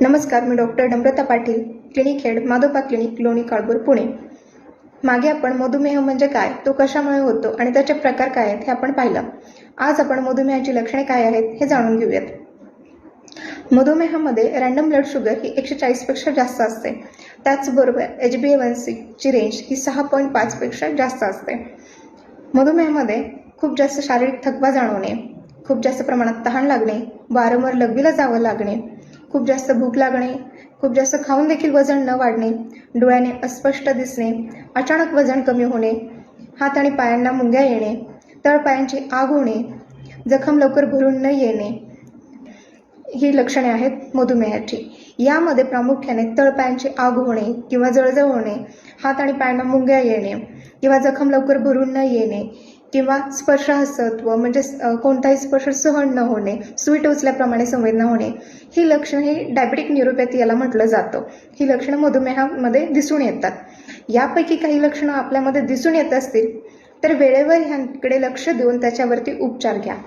नमस्कार मी doctor Namrata Patil clinic head Madhopa clinic Loni Kalbhor Pune. मागे आपण मधुमेह म्हणजे काय तो कशामुळे होतो आणि त्याचे प्रकार काय आहेत हे आपण पाहिलं. आज आपण मधुमेहाची लक्षणे काय आहेत हे जाणून घेऊयात. मधुमेहामध्ये रँडम ब्लड शुगर ही एकशे चाळीसपेक्षा जास्त असते. त्याचबरोबर एच बी ए वन सीची रेंज ही सहा पॉईंट पाचपेक्षा जास्त असते. मधुमेहामध्ये खूप जास्त शारीरिक थकवा जाणवणे खूप जास्त प्रमाणात तहान लागणे वारंवार लघवीला जावं लागणे खूप जास्त भूक लागणे खूप जास्त खाऊन देखील वजन न वाढणे डोळ्याने अस्पष्ट दिसणे अचानक वजन कमी होणे हात आणि पायांना मुंग्या येणे तळपायांची आग होणे जखम लवकर भरून न येणे ही लक्षणे आहेत मधुमेहाची. यामध्ये प्रामुख्याने तळपायांची आग होणे किंवा जळजळ होणे हात आणि पायांना मुंग्या येणे किंवा जखम लवकर भरून न येणे किंवा स्पर्शहस्तत्व म्हणजे कोणताही स्पर्श सहन न होणे स्वीट उचल्याप्रमाणे संवेदना होणे ही लक्षणं ही डायबेटिक न्यूरोपॅथी याला म्हटलं जातं. ही लक्षणं मधुमेहामध्ये दिसून येतात. यापैकी काही लक्षणं आपल्यामध्ये दिसून येत असतील तर वेळेवर ह्यांकडे लक्ष देऊन त्याच्यावरती उपचार घ्या.